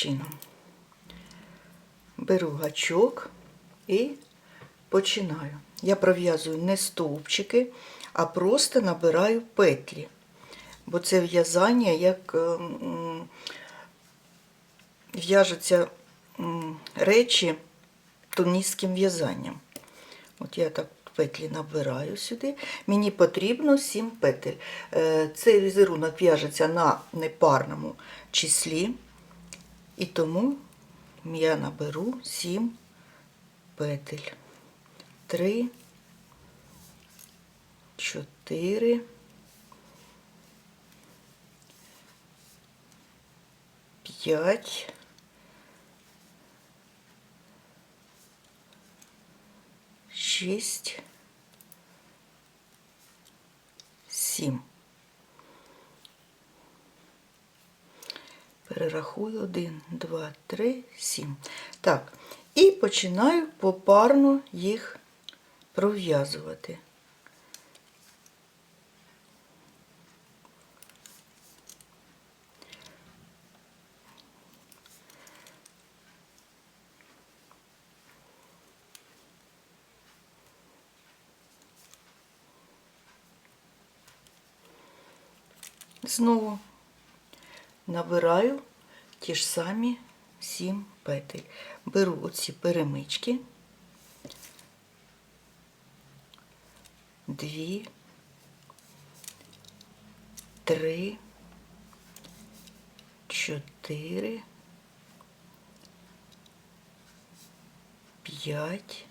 чином. Беру гачок і починаю. Я пров'язую не стовпчики, а просто набираю петлі. Бо це в'язання як ем, в'яжуться речі тунісським в'язанням. От я так петлі набираю сюди. Мені потрібно 7 петель. Е, Цей візерунок в'яжеться на непарному числі, і тому я наберу 7 петель. 3, 4, 5, шість, сім. Перерахую один, два, три, сім. Так, і починаю попарно їх пров'язувати. Знову набираю ті ж самі 7 петель. Беру оці перемички, дві, три, чотири, п'ять,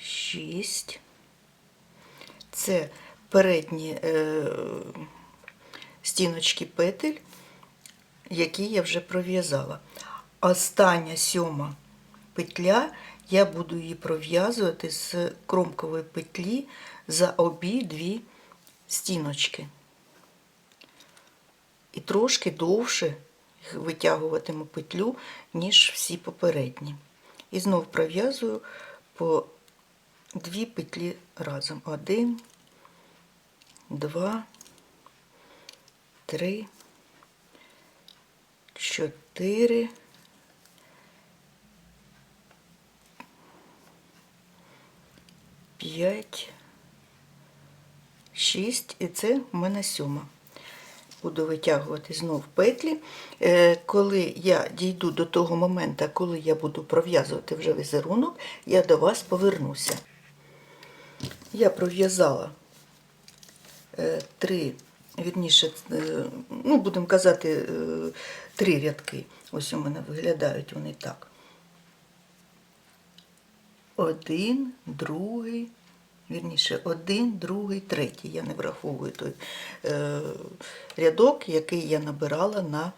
шість. Це передні е, стіночки петель, які я вже пров'язала. Остання сьома петля, я буду її пров'язувати з кромкової петлі за обидві стіночки. І трошки довше витягуватиму петлю, ніж всі попередні. І знов пров'язую по дві петлі разом. Один, два, три, чотири, п'ять, шість, і це в мене сьома. Буду витягувати знов петлі. Е, Коли я дійду до того моменту, коли я буду пров'язувати вже візерунок, я до вас повернуся. Я пров'язала е, три, вірніше, е, ну, будемо казати, е, три рядки. Ось у мене виглядають вони так. Один, другий, вірніше, один, другий, третій. Я не враховую той е, рядок, який я набирала на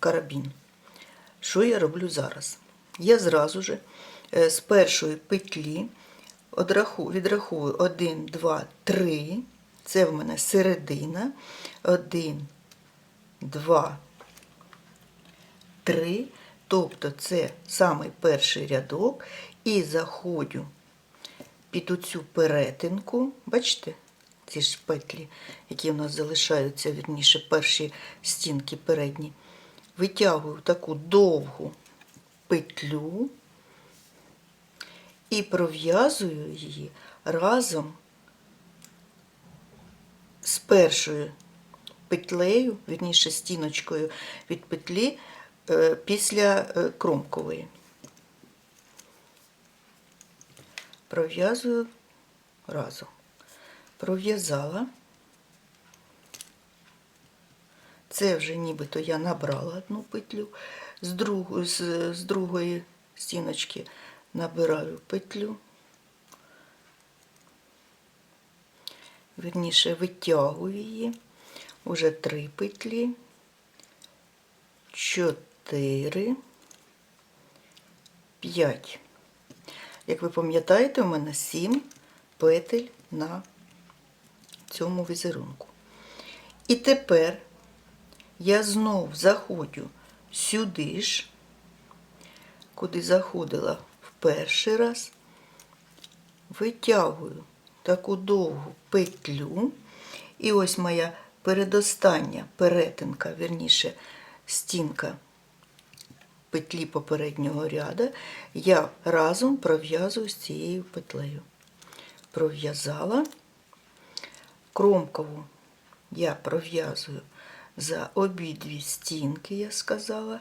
карабін. Що я роблю зараз? Я зразу же з першої петлі одраху, відраховую 1, 2, 3. Це в мене середина. 1, 2, 3. Тобто це самий перший рядок. І заходжу під оцю перетинку. Бачите? Ці ж петлі, які в нас залишаються, вірніше, перші стінки передні. Витягую таку довгу петлю і пров'язую її разом з першою петлею, вірніше стіночкою від петлі е, після е, кромкової. Пров'язую разом. Пров'язала. Це вже нібито я набрала одну петлю, з, другої, з, з другої стіночки набираю петлю. Вірніше витягую її. Уже три петлі, чотири, п'ять. Як ви пам'ятаєте, у мене сім петель на цьому візерунку. І тепер я знов заходжу сюди ж, куди заходила в перший раз, витягую таку довгу петлю, і ось моя передостання перетинка, вірніше, стінка петлі попереднього ряда, я разом пров'язую з цією петлею. Пров'язала кромкову я пров'язую за обидві стінки, я сказала,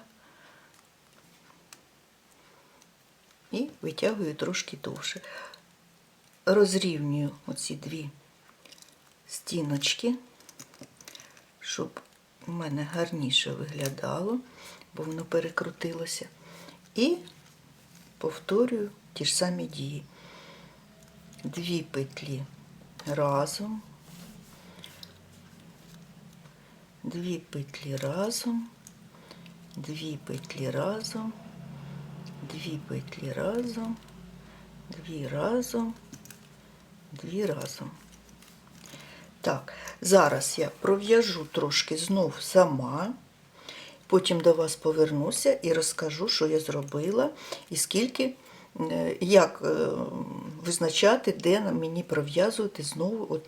і витягую трошки довше. Розрівнюю оці дві стіночки, щоб у мене гарніше виглядало, бо воно перекрутилося. І повторюю ті ж самі дії. Дві петлі разом, дві петлі разом, дві петлі разом, дві петлі разом, дві разом, дві разом. Так, зараз я пров'яжу трошки знов сама, потім до вас повернуся і розкажу, що я зробила і скільки, е, як е, визначати, де мені пров'язувати знову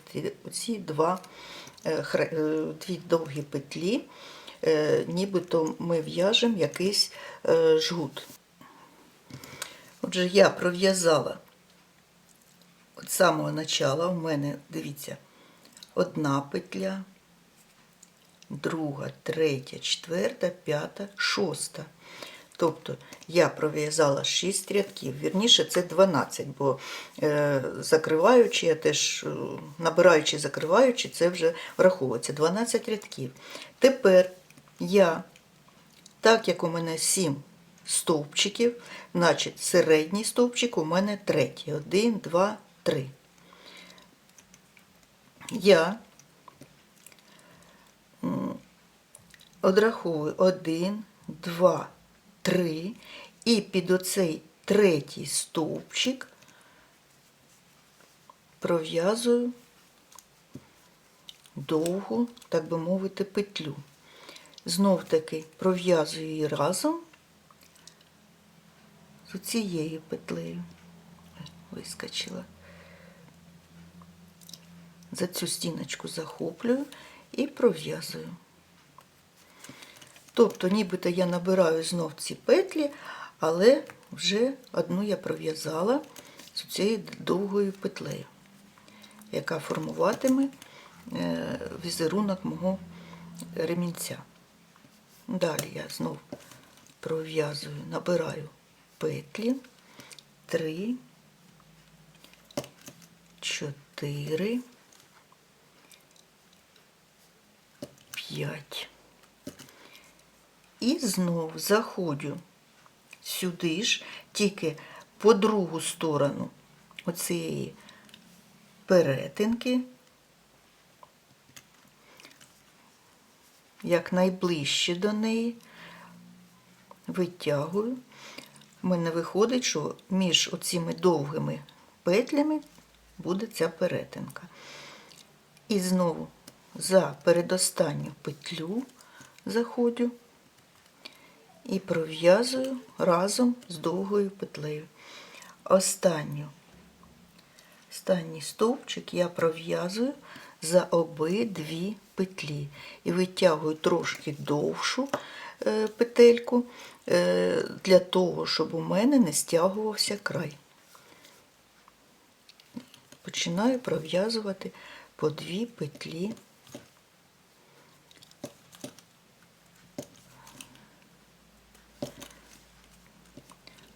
оці два, е, дві довгі петлі, нібито ми в'яжемо якийсь жгут. Отже, я пров'язала самого начала у мене, дивіться, одна петля, друга, третя, четверта, п'ята, шоста. Тобто я пров'язала 6 рядків, вірніше це 12, бо е, закриваючи, я теж е, набираючи, закриваючи, це вже враховується 12 рядків. Тепер я, так як у мене 7 стовпчиків, значить середній стовпчик у мене третій. 1, 2, 3. Я одраховую 1, 2, 3 і під оцей третій стовпчик пров'язую довгу, так би мовити, петлю. Знов таки пров'язую її разом з цією петлею. Вискочила. За цю стіночку захоплюю і пров'язую. Тобто, нібито я набираю знов ці петлі, але вже одну я пров'язала з цією довгою петлею, яка формуватиме е, візерунок мого ремінця. Далі я знов пров'язую, набираю петлі, 3, 4, 5. І знов заходжу сюди ж, тільки по другу сторону оцієї перетинки, як найближче до неї, витягую. У мене виходить, що між оціми довгими петлями буде ця перетинка. І знову за передостанню петлю заходжу і пров'язую разом з довгою петлею. Останню, останній стовпчик я пров'язую за обидві петлі і витягую трошки довшу е, петельку е, для того, щоб у мене не стягувався край. Починаю пров'язувати по дві петлі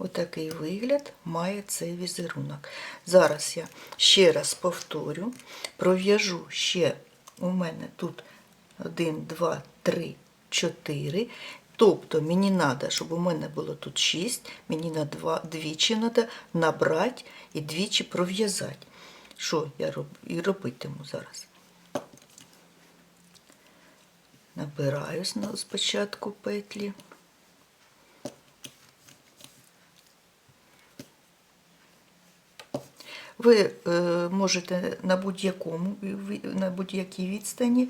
Отакий вигляд має цей візерунок. Зараз я ще раз повторю, пров'яжу ще у мене тут 1, 2, 3, 4. Тобто мені треба, щоб у мене було тут 6, мені на два, двічі треба набрати і двічі пров'язати. Що я роб, і робитиму зараз? Набираю спочатку петлі. Ви е, можете на будь-якому на будь-якій відстані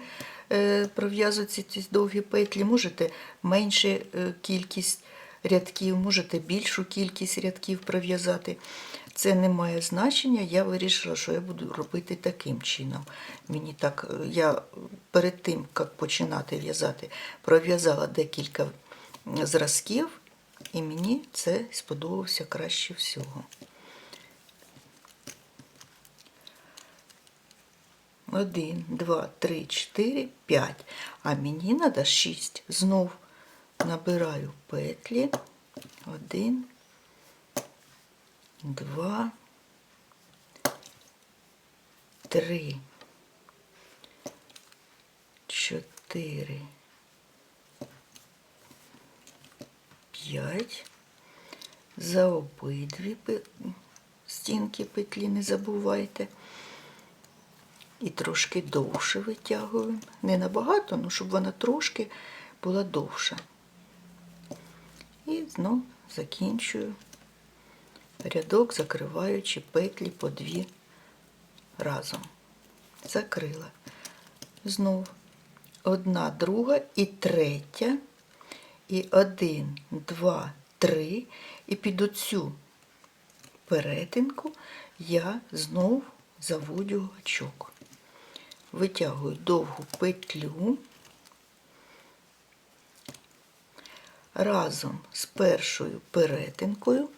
е, пров'язувати довгі петлі, можете менше е, кількість рядків, можете більшу кількість рядків пров'язати. Це не має значення. Я вирішила, що я буду робити таким чином. Мені так, я перед тим, як починати в'язати, пров'язала декілька зразків, і мені це сподобалося краще всього. Один, два, три, чотири, п'ять. А мені треба шість. Знов набираю петлі. Один, два, три, чотири, п'ять. За обидві стінки петлі не забувайте. І трошки довше витягуємо. Не набагато, але щоб вона трошки була довша. І знов закінчую рядок, закриваючи петлі по дві разом. Закрила. Знов одна, друга і третя. І один, два, три. І під оцю перетинку я знов заводю гачок. Витягую довгу петлю разом з першою перетинкою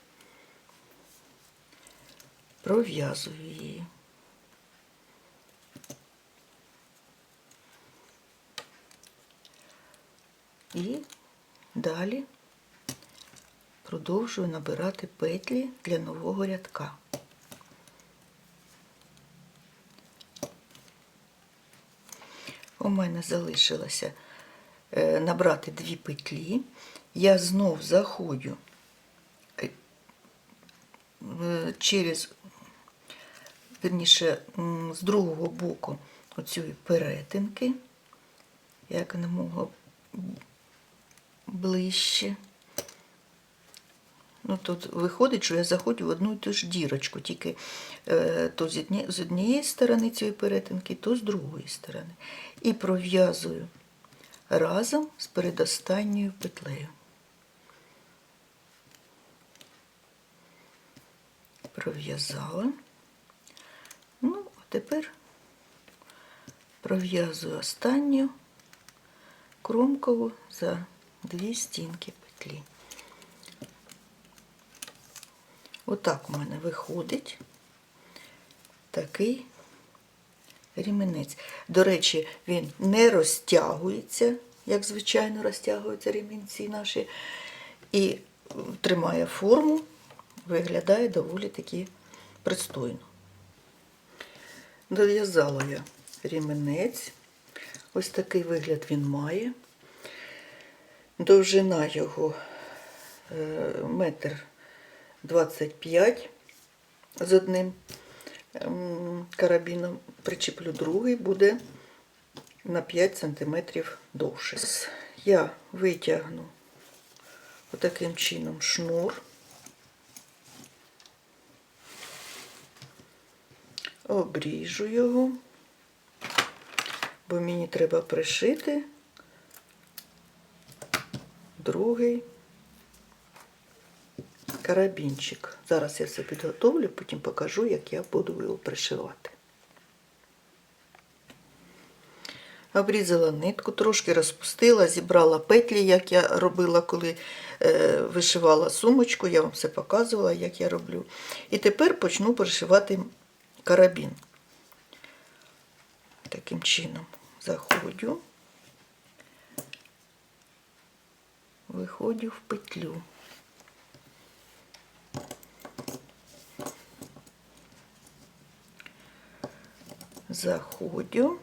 пров'язую її. І далі продовжую набирати петлі для нового рядка. У мене залишилося е, набрати дві петлі. Я знов заходжу е, через, верніше, з другого боку оцієї перетинки, як не могло ближче. Ну, тут виходить, що я заходжу в одну і ту ж дірочку, тільки е, то з, одні, з однієї сторони цієї перетинки, то з другої сторони. І пров'язую разом з передостанньою петлею. Пров'язала. Ну, а тепер пров'язую останню кромкову за дві стінки петлі. Отак у мене виходить такий рімінець. До речі, він не розтягується, як звичайно розтягуються ремінці наші, і тримає форму, виглядає доволі таки пристойно. Дов'язала я рімінець. Ось такий вигляд він має. Довжина його е, метр 25 з одним ем, карабіном. Причіплю другий, буде на 5 см довше. Я витягну отаким чином шнур. Обріжу його, бо мені треба пришити другий карабінчик. Зараз я все підготовлю, потім покажу, як я буду його пришивати. Обрізала нитку, трошки розпустила, зібрала петлі, як я робила, коли е, вишивала сумочку, я вам все показувала, як я роблю. І тепер почну пришивати карабін. Таким чином заходжу, виходжу в петлю. Заходжу.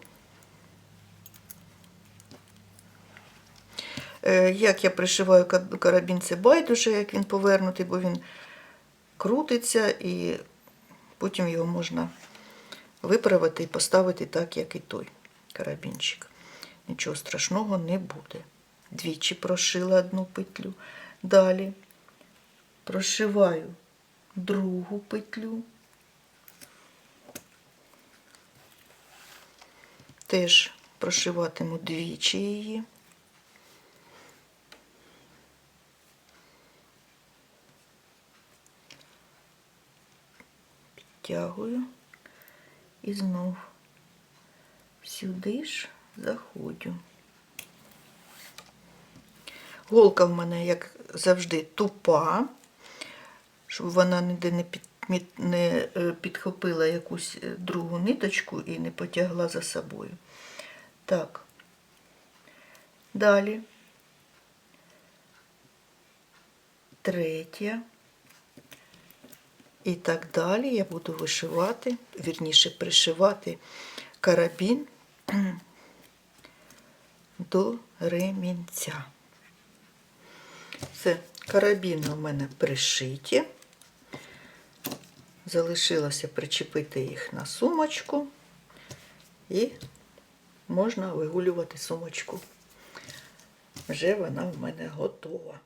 Е, Як я пришиваю карабін, це байдуже, як він повернутий, бо він крутиться і потім його можна виправити і поставити так, як і той карабінчик. Нічого страшного не буде. Двічі прошила одну петлю. Далі прошиваю другу петлю. теж прошиватиму двічі її. Підтягую і знов сюди ж заходжу. Голка в мене, як завжди, тупа, щоб вона ніде не підтягнула не е, підхопила якусь е, другу ниточку і не потягла за собою. Так. Далі. Третя. І так далі я буду вишивати, вірніше пришивати карабін до ремінця. Все, карабіни у мене пришиті. Залишилося причепити їх на сумочку і можна вигулювати сумочку. Вже вона в мене готова.